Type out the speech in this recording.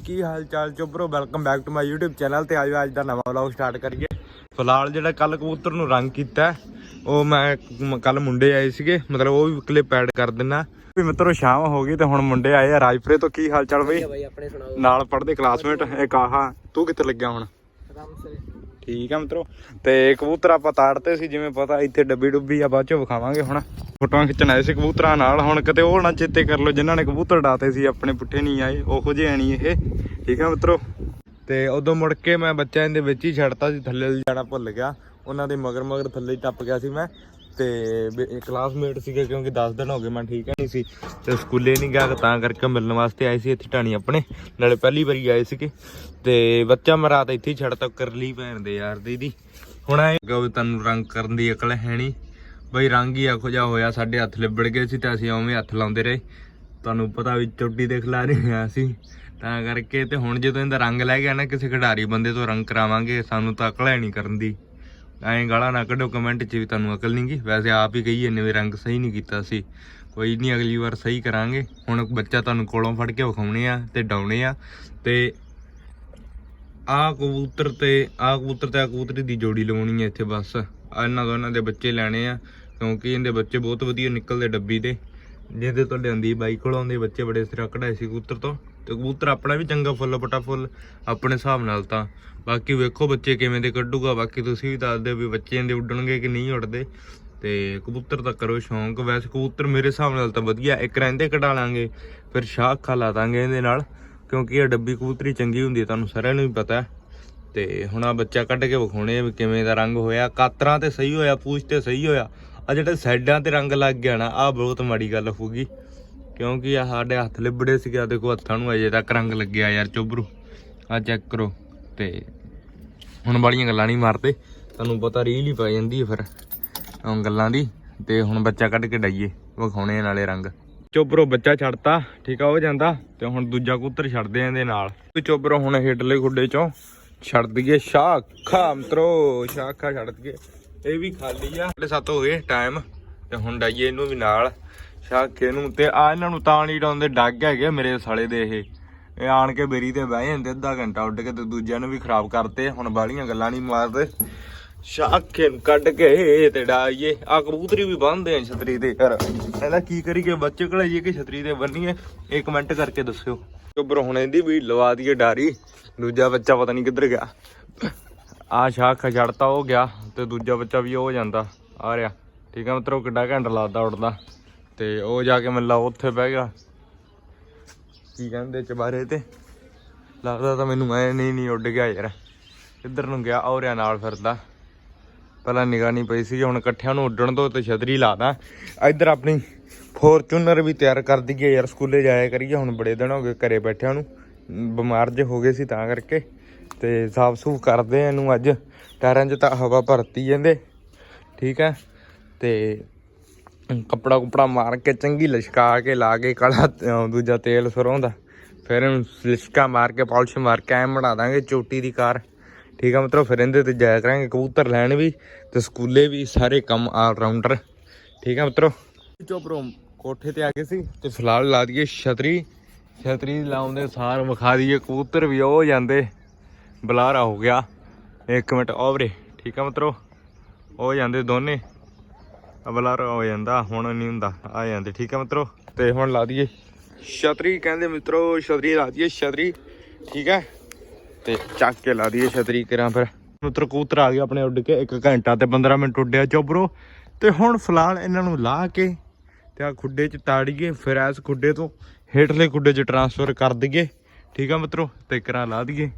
ਕੀ ਹਾਲ ਚਾਲ ਚੋਬਰੋ welcome back to my YouTube channel ਤੇ ਆਜੋ ਅੱਜ ਦਾ ਨਵਾਂ ਵਲੌਗ ਸਟਾਰਟ ਕਰੀਏ। ਫਿਲਹਾਲ ਜਿਹੜਾ ਕੱਲ ਕਬੂਤਰ ਨੂੰ ਰੰਗ ਕੀਤਾ ਉਹ ਮੈਂ ਕੱਲ ਮੁੰਡੇ ਆਏ ਸੀਗੇ ਮਤਲਬ ਉਹ ਵੀ ਕਲਿੱਪ ਐਡ ਕਰ ਦਿੰਨਾ। ਵੀ ਮਿੱਤਰੋ ਸ਼ਾਮ ਹੋ ਗਈ ਤੇ ਹੁਣ ਮੁੰਡੇ ਆਏ ਆ ਰਾਜਪੁਰੇ ਤੋਂ ਕੀ ਹਾਲ ਚਾਲ ਬਈ ਨਾਲ ਪੜ੍ਹਦੇ ਕਲਾਸਮੇਟ ਇੱਕ ਆਹਾ ਤੂੰ ਕਿੱਥੇ ਲੱਗਿਆ ਹੁਣ? ਠੀਕ ਆ ਮਿੱਤਰੋ। ਤੇ ਕਬੂਤਰ ਆਪਾਂ ਤਾੜਤੇ ਸੀ, ਜਿਵੇਂ ਪਤਾ, ਇੱਥੇ ਡੱਬੀ ਡੁੱਬੀ ਆ, ਬਾਅਦ ਚੋਂ ਵਿਖਾਵਾਂਗੇ ਹੁਣ। ਫੋਟੋਆਂ ਖਿੱਚਣ ਆਏ ਸੀ ਕਬੂਤਰਾਂ ਨਾਲ, ਹੁਣ ਕਿਤੇ ਉਹ ਨਾ ਚੇਤੇ ਕਰ ਲਓ, ਜਿਨ੍ਹਾਂ ਨੇ ਕਬੂਤਰ ਡਾਤੇ ਸੀ, ਆਪਣੇ ਪੁੱਠੇ ਨਹੀਂ ਆਏ, ਉਹੋ ਜਿਹੇ ਨਹੀਂ ਇਹ। ਠੀਕ ਆ ਮਿੱਤਰੋ? ਤੇ ਉਦੋਂ ਮੁੜ ਕੇ ਮੈਂ ਬੱਚਿਆਂ ਦੇ ਵਿੱਚ ਹੀ ਛੱਡਤਾ ਸੀ, ਥੱਲੇ ਜਾਣਾ ਭੁੱਲ ਗਿਆ। ਉਹਨਾਂ ਦੇ ਮਗਰ ਮਗਰ ਥੱਲੇ ਟੱਪ ਗਿਆ ਸੀ ਮੈਂ। ਤੇ ਕਲਾਸਮੇਟ ਸੀਗੇ ਕਿਉਂਕਿ 10 ਦਿਨ ਹੋ ਗਏ, ਮੈਂ ਠੀਕ ਨਹੀਂ ਸੀ ਤੇ ਸਕੂਲੇ ਨਹੀਂ ਗਿਆ, ਤਾਂ ਕਰਕੇ ਮਿਲਣ ਵਾਸਤੇ ਆਏ ਸੀ ਇੱਥੇ ਟਾਣੀ ਆਪਣੇ, ਨਾਲੇ ਪਹਿਲੀ ਵਾਰੀ ਆਏ ਸੀਗੇ। ਤੇ ਬੱਚਾ ਮੈਂ ਰਾਤ ਇੱਥੇ ਹੀ ਛੱਡਤਾ ਲਈ ਭੈਣ ਦੇ ਯਾਰ ਦੀਦੀ ਹੁਣ ਆਏ। ਗੋ ਤੈਨੂੰ ਰੰਗ ਕਰਨ ਦੀ ਅਕਲ ਹੈ ਨਹੀਂ। ਬਈ ਰੰਗ ਹੀ ਇਹੋ ਜਿਹਾ ਹੋਇਆ, ਸਾਡੇ ਹੱਥ ਲਿਬੜ ਗਏ ਸੀ ਤੇ ਅਸੀਂ ਉਵੇਂ ਹੱਥ ਲਾਉਂਦੇ ਰਹੇ। ਤੁਹਾਨੂੰ ਪਤਾ ਵੀ ਚੋਟੀ ਦੇ ਖਿਲਾਰੇ ਹੋਇਆ ਸੀ। ਤਾਂ ਕਰਕੇ ਤੇ ਹੁਣ ਜਦੋਂ ਇਹਦਾ ਰੰਗ ਲੈ ਗਿਆ ਨਾ, ਕਿਸੇ ਖਿਡਾਰੀ ਬੰਦੇ ਤੋਂ ਰੰਗ ਕਰਾਵਾਂਗੇ, ਸਾਨੂੰ ਤਾਂ ਅਕਲ ਹੈ ਨਹੀਂ ਕਰਨ ਦੀ। ਐਂ ਗਾਲਾਂ ਨਾ ਕੱਢੋ ਕਮੈਂਟ 'ਚ ਵੀ ਤੁਹਾਨੂੰ ਅਕਲ ਨਹੀਂ ਗਈ ਵੈਸੇ ਆਪ ਹੀ ਕਹੀ ਇੰਨੇ ਵੀ ਰੰਗ ਸਹੀ ਨਹੀਂ ਕੀਤਾ ਸੀ। ਕੋਈ ਨਹੀਂ ਅਗਲੀ ਵਾਰ ਸਹੀ ਕਰਾਂਗੇ। ਹੁਣ ਬੱਚਾ ਤੁਹਾਨੂੰ ਕੋਲੋਂ ਫੜ ਕੇ ਵਿਖਾਉਣੇ ਆ ਤੇ ਡਾਉਣੇ ਆ। ਤੇ ਆਹ ਕਬੂਤਰ ਤੇ, ਆਹ ਕਬੂਤਰ ਤੇ ਆ ਕਬੂਤਰੀ ਦੀ ਜੋੜੀ ਲਵਾਉਣੀ ਹੈ ਇੱਥੇ ਬਸ। ਆਹ ਇਹਨਾਂ ਦੋਨਾਂ ਦੇ ਬੱਚੇ ਲੈਣੇ ਆ, ਕਿਉਂਕਿ ਇਹਦੇ ਬੱਚੇ ਬਹੁਤ ਵਧੀਆ ਨਿਕਲਦੇ ਡੱਬੀ ਦੇ ਜਿਹਦੇ ਤੋਂ ਲਿਆਂਦੀ ਬਾਈ ਕੋਲੋਂ ਦੇ ਬੱਚੇ ਬੜੇ ਸਿਰਾ ਕਢਾਏ ਸੀ ਕਬੂਤਰ ਤੋਂ। ਤੇ ਕਬੂਤਰ ਆਪਣਾ ਵੀ ਚੰਗਾ ਫੁੱਲ ਪਟਾ ਫੁੱਲ ਆਪਣੇ ਹਿਸਾਬ ਨਾਲ ਤਾਂ। ਬਾਕੀ ਵੇਖੋ ਬੱਚੇ ਕਿਵੇਂ ਦੇ ਕੱਢੂਗਾ, ਬਾਕੀ ਤੁਸੀਂ ਵੀ ਦੱਸ ਦਿਓ ਵੀ ਬੱਚੇ ਇਹਦੇ ਉੱਡਣਗੇ ਕਿ ਨਹੀਂ ਉੱਡਦੇ। ਤੇ ਕਬੂਤਰ ਤਾਂ ਕਰੋ ਸ਼ੌਂਕ। ਵੈਸੇ ਕਬੂਤਰ ਮੇਰੇ ਹਿਸਾਬ ਨਾਲ ਤਾਂ ਵਧੀਆ, ਇੱਕ ਰਹਿੰਦੇ ਕਢਾ ਲਾਂਗੇ, ਫਿਰ ਸ਼ਾਖ ਖਾ ਲਾ ਦਾਂਗੇ ਇਹਦੇ ਨਾਲ। ਕਿਉਂਕਿ ਇਹ ਡੱਬੀ ਕਬੂਤਰੀ ਚੰਗੀ ਹੁੰਦੀ ਹੈ, ਤੁਹਾਨੂੰ ਸਾਰਿਆਂ ਨੂੰ ਵੀ ਪਤਾ ਹੈ। ਤੇ ਹੁਣ ਆ ਬੱਚਾ ਕੱਢ ਕੇ ਵਿਖਾਉਣੇ ਆ ਵੀ ਕਿਵੇਂ ਦਾ ਰੰਗ ਹੋਇਆ। ਕਾਤਰਾਂ ਤੇ ਸਹੀ ਹੋਇਆ, ਪੂਛ ਤੇ ਸਹੀ ਹੋਇਆ। ਆ ਜਿਹੜੇ ਸਾਈਡਾਂ ਤੇ ਰੰਗ ਲੱਗ ਗਿਆ ਨਾ ਆ ਬਹੁਤ ਮਾੜੀ ਗੱਲ ਹੋਊਗੀ ਕਿਉਂਕਿ ਆ ਸਾਡੇ ਹੱਥ ਲਿਬੜੇ ਸੀਗੇ ਦੇਖੋ ਹੱਥਾਂ ਨੂੰ ਅਜੇ ਤੱਕ ਰੰਗ ਲੱਗਿਆ ਯਾਰ, ਚੁੱਭਰੂ। ਆ ਚੈੱਕ ਕਰੋ। ਤੇ ਹੁਣ ਬਾਲੀਆਂ ਗੱਲਾਂ ਨਹੀਂ ਮਾਰਦੇ। ਤੁਹਾਨੂੰ ਪਤਾ ਰੀਲ ਹੀ ਪੈ ਜਾਂਦੀ ਹੈ ਫਿਰ ਉਹ ਗੱਲਾਂ ਦੀ। ਤੇ ਹੁਣ ਬੱਚਾ ਕੱਢ ਕੇ ਡਾਈਏ, ਵਿਖਾਉਣੇ ਨਾਲੇ ਰੰਗ। ਚੋਬਰੋ ਬੱਚਾ ਛੱਡਤਾ, ਠੀਕ ਆ ਉਹ ਜਾਂਦਾ। ਤੇ ਹੁਣ ਦੂਜਾ ਕਬੂਤਰ ਛੱਡਦੇ ਆ ਇਹਦੇ ਨਾਲ। ਵੀ ਚੋਬਰੋ ਹੁਣ ਹੇਠਲੇ ਖੁੱਡੇ ਚੋਂ, ਛੱਡ ਦਈਏ, ਸ਼ਾਖਾ ਮਤਰੋ, ਸ਼ਾਖਾ ਛੱਡ ਦਈਏ। ਇਹ ਵੀ ਖਾਲੀ ਆ। 7 ਹੋ ਗਏ ਟਾਈਮ ਤੇ ਹੁਣ ਡਾਈਏ ਇਹਨੂੰ ਵੀ ਨਾਲ। ਸ਼ਾਖੇ ਨੂੰ ਤੇ ਆ ਇਹਨਾਂ ਨੂੰ ਤਾਂ ਨਹੀਂ ਡਾਉਂਦੇ ਡੱਗ ਹੈਗੇ ਮੇਰੇ ਸਾਲੇ ਦੇ ਇਹ। ਇਹ ਆਣ ਕੇ ਬੇਰੀ ਤੇ ਬਹਿ ਜਾਂਦੇ, ਅੱਧਾ ਘੰਟਾ ਉੱਡ ਕੇ ਤੇ ਦੂਜਿਆਂ ਨੂੰ ਵੀ ਖਰਾਬ ਕਰਤੇ। ਹੁਣ ਬਾਲੀਆਂ ਗੱਲਾਂ ਨਹੀਂ ਮਾਰਦੇ। ਸ਼ਾਖੇ ਨੂੰ ਕੱਢ ਕੇ ਤੇ ਡਾਈਏ। ਆ ਕਬੂਤਰੀ ਵੀ ਬੰਨਦੇ ਆ ਛਤਰੀ ਤੇ। ਯਾਰ ਇਹਦਾ ਕੀ ਕਰੀਏ? ਬੱਚੇ ਘਲਾਈਏ ਕਿ ਛਤਰੀ ਤੇ ਬੰਨੀਏ? ਇਹ ਕਮੈਂਟ ਕਰਕੇ ਦੱਸਿਓ। ਉੱਪਰ ਹੁਣ ਇਹਦੀ ਵੀ ਲਵਾ ਦਈਏ ਡਾਰੀ। ਦੂਜਾ ਬੱਚਾ ਪਤਾ ਨਹੀਂ ਕਿੱਧਰ ਗਿਆ। ਆ ਸ਼ਾਖ ਛੜਤਾ ਹੋ ਗਿਆ। ਤੇ ਦੂਜਾ ਬੱਚਾ ਵੀ ਹੋ ਜਾਂਦਾ, ਆ ਰਿਹਾ। ਠੀਕ ਆ ਮਤਲਬ ਕਿੱਡਾ ਘੰਟਾ ਲਾਦਾ ਉੱਡਦਾ। ਤੇ ਉਹ ਜਾ ਕੇ ਮਿਲਾ ਉੱਥੇ ਬਹਿ ਗਿਆ। ਕੀ ਕਹਿੰਦੇ ਚਬਾਰੇ ਤੇ? ਲੱਗਦਾ ਤਾਂ ਮੈਨੂੰ ਐ ਨਹੀਂ ਨਹੀਂ ਉੱਡ ਗਿਆ ਯਾਰ। ਇੱਧਰ ਨੂੰ ਗਿਆ ਔਰਿਆ ਨਾਲ ਫਿਰਦਾ। ਪਹਿਲਾਂ ਨਿਗਾਹ ਨਹੀਂ ਪਈ ਸੀ ਹੁਣ ਇਕੱਠਿਆਂ ਨੂੰ ਉੱਡਣ ਤੋਂ ਤੇ ਛਤਰੀ ਲਾਦਾ ਇੱਧਰ ਆਪਣੀ ਫੋਰਚੂਨਰ ਵੀ ਤਿਆਰ ਕਰ ਦਈਏ ਯਾਰ, ਸਕੂਲੇ ਜਾਇਆ ਕਰੀਏ, ਹੁਣ ਬੜੇ ਦਿਨ ਹੋ ਗਏ ਘਰੇ ਬੈਠਿਆਂ ਨੂੰ। ਬਿਮਾਰ ਜੇ ਹੋ ਗਏ ਸੀ ਤਾਂ ਕਰਕੇ। ਤੇ ਸਾਫ਼ ਸੂਫ ਕਰਦੇ ਆ ਇਹਨੂੰ ਅੱਜ। ਟਾਇਰਾਂ 'ਚ ਤਾਂ ਹਵਾ ਭਰਤੀ ਜਾਂਦੇ। ਠੀਕ ਹੈ? ਤੇ ਕੱਪੜਾ ਕੁਪੜਾ ਮਾਰ ਕੇ ਚੰਗੀ ਲਸ਼ਕਾ ਕੇ ਲਾ ਕੇ ਕਾਲਾ ਦੂਜਾ ਤੇਲ ਸਰੋਂ ਦਾ ਫਿਰ ਇਹਨੂੰ ਲਿਸ਼ਕਾ ਮਾਰ ਕੇ ਪਾਲਿਸ਼ ਮਾਰ ਕੇ ਐਂ ਬਣਾ ਦਾਂਗੇ ਚੋਟੀ ਦੀ ਕਾਰ। ਠੀਕ ਆ ਮਤਲਬ ਫਿਰ ਇਹਦੇ ਤੇ ਜਾਇਆ ਕਰਾਂਗੇ ਕਬੂਤਰ ਲੈਣ ਵੀ ਤੇ ਸਕੂਲੇ ਵੀ ਸਾਰੇ ਕੰਮ ਆਲ ਰਾਊਂਡਰ ਠੀਕ ਆ ਮਤਲਬ ਚੋਪਰੋਂ ਕੋਠੇ ਤੇ ਆ ਗਏ ਸੀ ਤੇ ਫਿਲਹਾਲ ਲਾ ਦਈਏ ਛਤਰੀ। ਛਤਰੀ ਲਾਉਂਦੇ ਸਾਰ ਵਿਖਾ ਦਈਏ ਕਬੂਤਰ ਵੀ, ਉਹ ਜਾਂਦੇ। ਬਲਾਰਾ ਹੋ ਗਿਆ। ਇੱਕ ਮਿੰਟ ਓਵਰੇ ਠੀਕ ਆ ਮਤਲਬ ਹੋ ਜਾਂਦੇ ਦੋਨੇ। ਬਲਾਰਾ ਹੋ ਜਾਂਦਾ, ਹੁਣ ਨਹੀਂ ਹੁੰਦਾ, ਆ ਜਾਂਦੇ। ਠੀਕ ਆ ਮਤਲਬ ਤੇ ਹੁਣ ਲਾ ਦਈਏ। ਛਤਰੀ, ਕਹਿੰਦੇ ਮਿੱਤਰੋ, ਛਤਰੀ ਲਾ ਦਈਏ, ਛਤਰੀ। ਠੀਕ ਹੈ ਤੇ ਚੱਕ ਕੇ ਲਾ ਦਈਏ ਛਤਰੀ ਕਰਾਂ ਫਿਰ। ਮਿੱਤਰ ਕੂਤਰ ਆ ਗਿਆ ਆਪਣੇ ਉੱਡ ਕੇ। 1 ਘੰਟਾ ਤੇ 15 ਮਿੰਟ ਉੱਡਿਆ ਚੋਬਰੋ ਤੇ ਹੁਣ ਫਿਲਹਾਲ ਇਹਨਾਂ ਨੂੰ ਲਾ ਕੇ ਤੇ ਆ ਖੁੱਡੇ 'ਚ ਤਾੜੀਏ, ਫਿਰ ਇਸ ਖੁੱਡੇ ਤੋਂ ਹੇਠਲੇ ਖੁੱਡੇ 'ਚ ਟਰਾਂਸਫਰ ਕਰ ਦਈਏ। ਠੀਕ ਆ ਮਿੱਤਰੋ? ਤੇ ਕਰਾਂ ਲਾ ਦਈਏ।